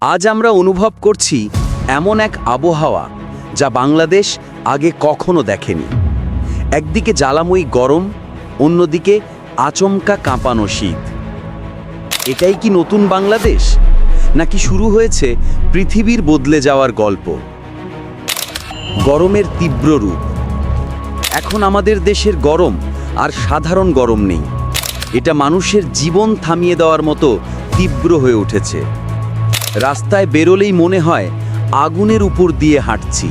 আজ আমরা অনুভব করছি এমন এক আবহাওয়া যা বাংলাদেশ আগে কখনো দেখেনি। একদিকে জ্বালাময়ী গরম, অন্যদিকে আচমকা কাঁপানো শীত। এটাই কি নতুন বাংলাদেশ? নাকি শুরু হয়েছে পৃথিবীর বদলে যাওয়ার গল্প? গরমের তীব্র রূপ। এখন আমাদের দেশের গরম আর সাধারণ গরম নেই। এটা মানুষের জীবন থামিয়ে দেওয়ার মতো তীব্র হয়ে উঠেছে। রাস্তায় বেরোলেই মনে হয়, আগুনের উপর দিয়ে হাঁটছি।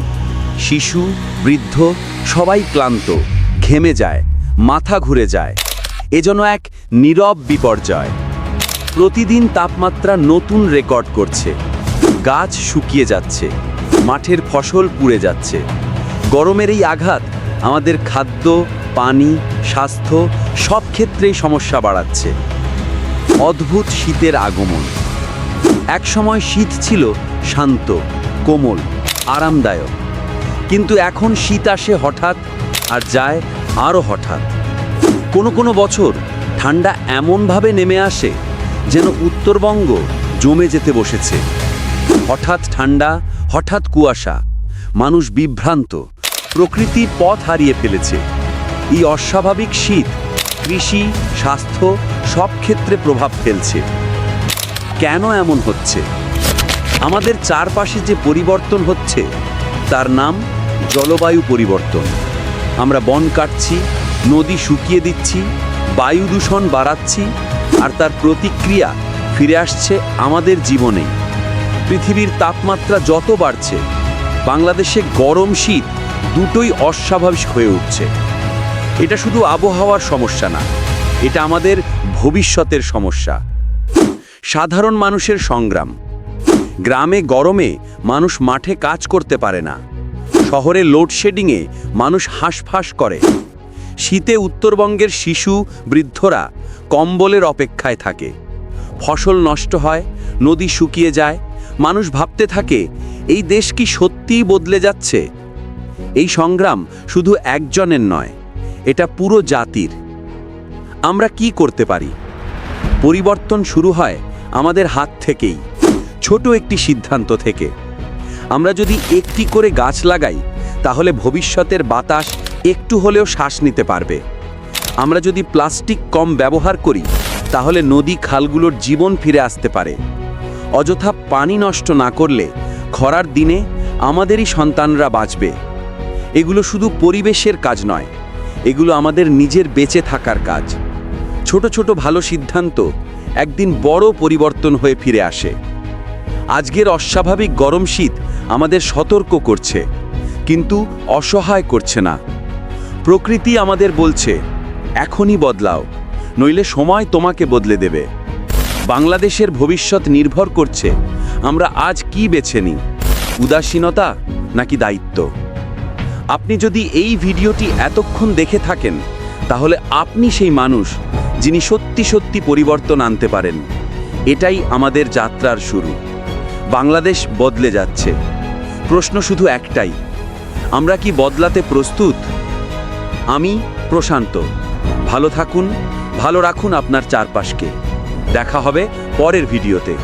শিশু, বৃদ্ধ, সবাই ক্লান্ত, ঘেমে যায়, মাথা ঘুরে যায়। এজন্য এক নীরব বিপর্যয়। প্রতিদিন তাপমাত্রা নতুন রেকর্ড করছে। গাছ শুকিয়ে যাচ্ছে, মাঠের ফসল পুড়ে যাচ্ছে। গরমের এই আঘাত আমাদের খাদ্য, পানি, স্বাস্থ্য সব ক্ষেত্রেই সমস্যা বাড়াচ্ছে। অদ্ভুত শীতের আগমন। একসময় শীত ছিল শান্ত, কোমল, আরামদায়ক। কিন্তু এখন শীত আসে হঠাৎ আর যায় আরও হঠাৎ। কোনো কোনো বছর ঠান্ডা এমনভাবে নেমে আসে যেন উত্তরবঙ্গ জমে যেতে বসেছে। হঠাৎ ঠান্ডা, হঠাৎ কুয়াশা, মানুষ বিভ্রান্ত, প্রকৃতি পথ হারিয়ে ফেলেছে। এই অস্বাভাবিক শীত কৃষি, স্বাস্থ্য সব ক্ষেত্রে প্রভাব ফেলছে। কেন এমন হচ্ছে? আমাদের চারপাশে যে পরিবর্তন হচ্ছে, তার নাম জলবায়ু পরিবর্তন। আমরা বন কাটছি, নদী শুকিয়ে দিচ্ছি, বায়ু দূষণ বাড়াচ্ছি, আর তার প্রতিক্রিয়া ফিরে আসছে আমাদের জীবনে। পৃথিবীর তাপমাত্রা যত বাড়ছে, বাংলাদেশে গরম শীত দুটোই অস্বাভাবিক হয়ে উঠছে। এটা শুধু আবহাওয়ার সমস্যা না, এটা আমাদের ভবিষ্যতের সমস্যা। সাধারণ মানুষের সংগ্রাম। গ্রামে গরমে মানুষ মাঠে কাজ করতে পারে না। শহরে লোডশেডিংয়ে মানুষ হাঁসফাঁস করে। শীতে উত্তরবঙ্গের শিশু, বৃদ্ধরা কম্বলের অপেক্ষায় থাকে। ফসল নষ্ট হয়, নদী শুকিয়ে যায়। মানুষ ভাবতে থাকে, এই দেশ কি সত্যিই বদলে যাচ্ছে? এই সংগ্রাম শুধু একজনের নয়, এটা পুরো জাতির। আমরা কি করতে পারি? পরিবর্তন শুরু হয় আমাদের হাত থেকেই, ছোট একটি সিদ্ধান্ত থেকে। আমরা যদি একটি করে গাছ লাগাই, তাহলে ভবিষ্যতের বাতাস একটু হলেও শ্বাস নিতে পারবে। আমরা যদি প্লাস্টিক কম ব্যবহার করি, তাহলে নদী খালগুলোর জীবন ফিরে আসতে পারে। অযথা পানি নষ্ট না করলে খরার দিনে আমাদেরই সন্তানরা বাঁচবে। এগুলো শুধু পরিবেশের কাজ নয়, এগুলো আমাদের নিজের বেঁচে থাকার কাজ। ছোট ছোট ভালো সিদ্ধান্ত একদিন বড় পরিবর্তন হয়ে ফিরে আসে। আজকের অস্বাভাবিক গরম শীত আমাদের সতর্ক করছে, কিন্তু অসহায় করছে না। প্রকৃতি আমাদের বলছে, এখনই বদলাও, নইলে সময় তোমাকে বদলে দেবে। বাংলাদেশের ভবিষ্যৎ নির্ভর করছে, আমরা আজ কি বেছে নিই, উদাসীনতা নাকি দায়িত্ব? আপনি যদি এই ভিডিওটি এতক্ষণ দেখে থাকেন, তাহলে আপনি সেই মানুষ যিনি সত্যি সত্যি পরিবর্তন আনতে পারেন। এটাই আমাদের যাত্রার শুরু। বাংলাদেশ বদলে যাচ্ছে। প্রশ্ন শুধু একটাই, আমরা কি বদলাতে প্রস্তুত? আমি প্রশান্ত। ভালো থাকুন, ভালো রাখুন আপনার চারপাশকে। দেখা হবে পরের ভিডিওতে।